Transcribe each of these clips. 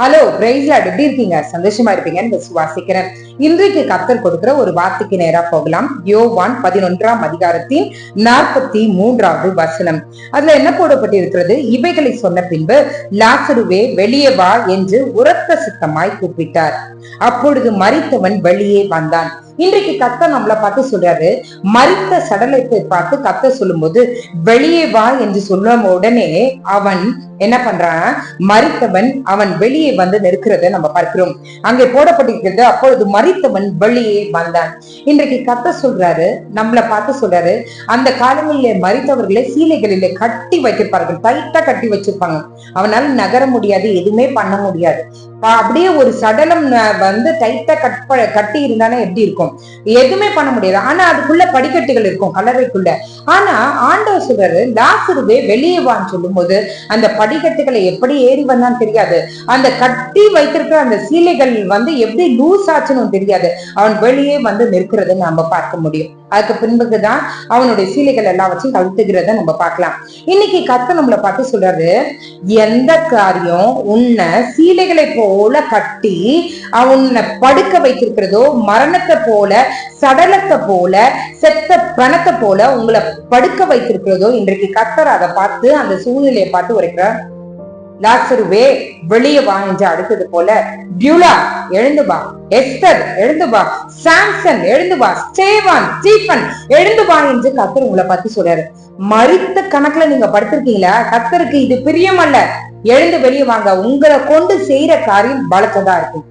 Hello பிரைஸ்லாட் எப்படி இருக்கீங்க? சந்தோஷமா இருப்பீங்கன்னு விசுவாசிக்கிறேன் இன்றைக்கு கத்தர் கொடுக்கிற ஒரு வார்த்தைக்கு நேரா போகலாம். யோவான் பதினொன்றாம் அதிகாரத்தின் நாற்பத்தி மூன்றாவது வசனம். அதுல என்ன போடப்பட்டிருக்கிறது? இவைகளை சொன்ன பின்பு லாசருவே வெளியே வா என்று உரத்த சித்தமாய் கூப்பிட்டார். அப்பொழுது மறித்தவன் வெளியே வந்தான். இன்றைக்கு கத்த நம்மள பார்த்து சொல்றாரு மறித்த சடலத்தை பார்த்து கத்த சொல்லும்போது வெளியே வா என்று சொல்லும் உடனே அவன் என்ன பண்றான்? மறித்தவன் அவன் வெளியே வந்து நிற்கிறத நம்ம பார்க்கிறோம். அங்கே போடப்பட்டிருக்கிறது அப்பொழுது மறி மறித்தவன் வெளியே வந்தான் இன்றைக்கு கத்த சொல்றாரு நம்மள பார்த்து சொல்றாரு அந்த காலங்களிலே மறித்தவர்களை சீலைகளிலே கட்டி வைத்திருப்பார்கள் டைட்டா கட்டி வச்சிருப்பாங்க. அவனால நகர முடியாது எதுவுமே பண்ண முடியாது. அப்படியே ஒரு சடலம் வந்து டைட்டா கட் கட்டி இருந்தானே எப்படி இருக்கும்? எதுவுமே பண்ண முடியாது. ஆனா அதுக்குள்ள படிக்கட்டுகள் இருக்கும் கலரைக்குள்ள ஆனா ஆண்டவர் சொல்றாரு லாசருவே வெளியே வான்னு சொல்லும் போது அந்த படிக்கட்டுகளை எப்படி ஏறி வந்தான்னு தெரியாது. அந்த கட்டி வைத்திருக்கிற அந்த சீலைகள் வந்து எப்படி லூஸ் ஆச்சுன்னு தெரியாது. அவன் வெளியே வந்து நிற்கிறத நாம பார்க்க முடியும். அதுக்கு பின்புதான் அவனுடைய சீலைகள் எல்லாம் வச்சு கழுத்துகிறத நம்ம பார்க்கலாம். இன்னைக்கு கத்த நம்மளை பார்த்து சொல்றாரு எந்த காரியம் உன்னை சீலைகளை போல கட்டி அவனை படுக்க வைத்திருக்கிறதோ மரணத்தை போல சடலத்தை போல செத்த பணத்தை போல உங்களை படுக்க வைத்திருக்கிறதோ? இன்றைக்கு கத்தர் அதை பார்த்து அந்த சூழ்நிலையை பார்த்து உரைக்கிறார். லாசருவே வெளியே வா என்று அடுத்தது போல பியூலா எழுந்து வா. எஸ்தர் எழுந்து வா. சாம்சன் எழுந்து வா. ஸ்டேவான் ஸ்டீபன் எழுந்து வா என்று கத்தர் உங்களை பார்த்து சொல்றாரு. மறித்த கணக்குல நீங்க படுத்திருக்கீங்களா? கத்தருக்கு இது பிரியமல்ல. எழுந்து வெளியே வாங்க. உங்களை கொண்டு செய்யற காரியம் பலத்ததா இருக்கும்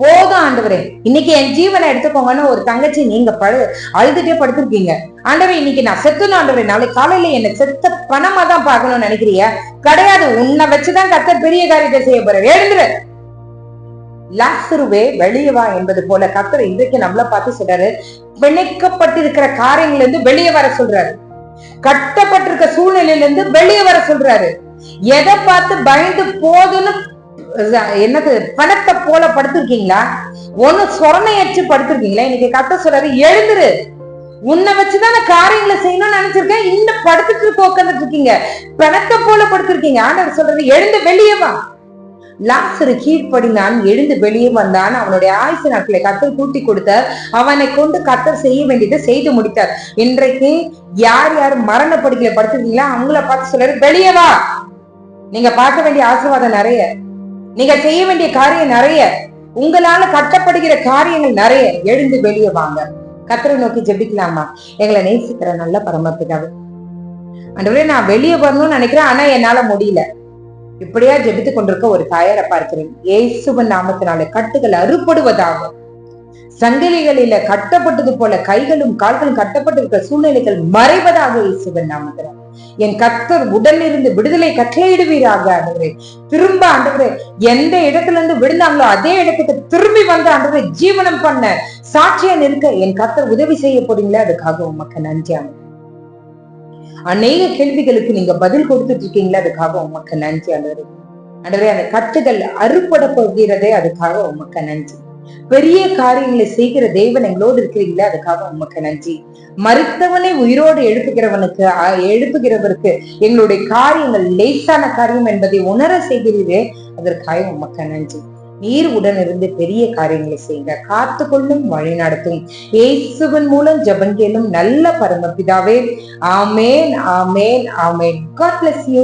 போதும் ஆண்டவரே. இன்னைக்கு என் ஜீவனை எடுத்துக்கோங்கன்னு ஒரு தங்கச்சி நீங்க பழு அழுதுட்டே படுத்திருக்கீங்க. ஆண்டவரே இன்னைக்கு நான் செத்துணும் ஆண்டவரே நாளைக்கு காலையில என்ன செத்த பணமா தான் பார்க்கணும்னு நினைக்கிறிய? கிடையாது உன்னை வச்சுதான் கத்த பெரிய காரியத்தை செய்ய போற எழுந்துரு. லாசருவே வெளியே வா என்பது போல கத்தர் இன்றைக்கு நம்மள பார்த்து சொல்றாரு. பிணைக்கப்பட்டிருக்கிற காரியங்கள்ல இருந்து வெளியே வர சொல்றாரு. கட்டப்பட்டிருக்க சூழ்நிலையில இருந்து வெளியே வர சொல்றாரு. எதை பார்த்து பயந்து போதுன்னு என்னது பணத்தை போல படுத்திருக்கீங்களா? ஒண்ணு சொரணையச்சு படுத்திருக்கீங்களா? இன்னைக்கு கத்த சொல்றாரு எழுந்துரு. உன்னை வச்சுதான் நான் காரியங்களை செய்யணும்னு நினைச்சிருக்கேன். இந்த படுத்துட்டு இருக்க உட்காந்துட்டு இருக்கீங்க. பணத்தை போல படுத்திருக்கீங்க. ஆண்டவர் சொல்றது எழுந்து வெளியே வா. லாசரு கீழ்ப்படினான் எழுந்து வெளியே வந்தான். அவனுடைய ஆயுசு நாட்களை கத்தர் கூட்டி கொடுத்தார். அவனை கொண்டு கத்தர் செய்ய வேண்டியதை செய்து முடித்தார். இன்றைக்கு யார் யார் மரணப்படுகிற படுத்துருக்கீங்களா அவங்கள பார்த்து சொல்றாரு வெளியே வா. நீங்க பார்க்க வேண்டிய ஆசீர்வாதம் நிறைய. நீங்க செய்ய வேண்டிய காரியம் நிறைய. உங்களால கட்டப்படுகிற காரியங்கள் நிறைய. எழுந்து வெளியே வாங்க. கத்தரை நோக்கி ஜெபிக்கலாமா? எங்களை நேசிக்கிற நல்ல பரமப்பிதாவே ஆண்டவரே நான் வெளியே வரணும்னு நினைக்கிறேன் ஆனா என்னால முடியல. இப்படியா ஜெபித்துக் கொண்டிருக்க ஒரு தாயாரை பார்க்கிறேன் இயேசுவன் நாமத்தினாலே கட்டுகள் அறுபடுவதாகும். சங்கிலிகளில கட்டப்பட்டது போல கைகளும் கால்களும் கட்டப்பட்டிருக்கிற சூழ்நிலைகள் மறைவதாக இயேசுவன் நாமகிறார் என் கத்தர் உடலிருந்து விடுதலை கட்டளையிடுவீராக ஆண்டவரே. திரும்ப ஆண்டவரே எந்த இடத்துல இருந்து விழுந்தாங்களோ அதே இடத்துக்கு திரும்பி வந்து ஆண்டவரே ஜீவனம் பண்ண சாட்சியா நிற்க என் கத்தர் உதவி செய்ய போறீங்களே அதுக்காக உமக்கு நன்றி அநேக கேள்விகளுக்கு நீங்க பதில் கொடுத்துட்டு இருக்கீங்களே அதுக்காக உமக்கு நன்றி ஆண்டவரே. ஆண்டவரே அந்த கட்டுகள் அறுபட போகிறதே அதுக்காக உமக்கு நன்றி. பெரிய காரியங்களை செய்கிற தேவன் எங்களோடு இருக்கிறீங்களே அதுக்காக உமக்கு நன்றி. மறுத்தவனை உயிரோடு எழுப்புகிறவனுக்கு எழுப்புகிறவருக்கு எங்களுடைய காரியங்கள் லேசான காரியம் என்பதை உணர செய்கிறீரே அதற்காக உமக்கு நன்றி. நீர் உடன் இருந்து பெரிய காரியங்களை செய்யுங்க. காத்து கொள்ளும் வழி நடத்தும். இயேசுவின் மூலம் ஜபங்கேலும் நல்ல பரமபிதாவே. ஆமேன் ஆமேன் ஆமேன். God bless you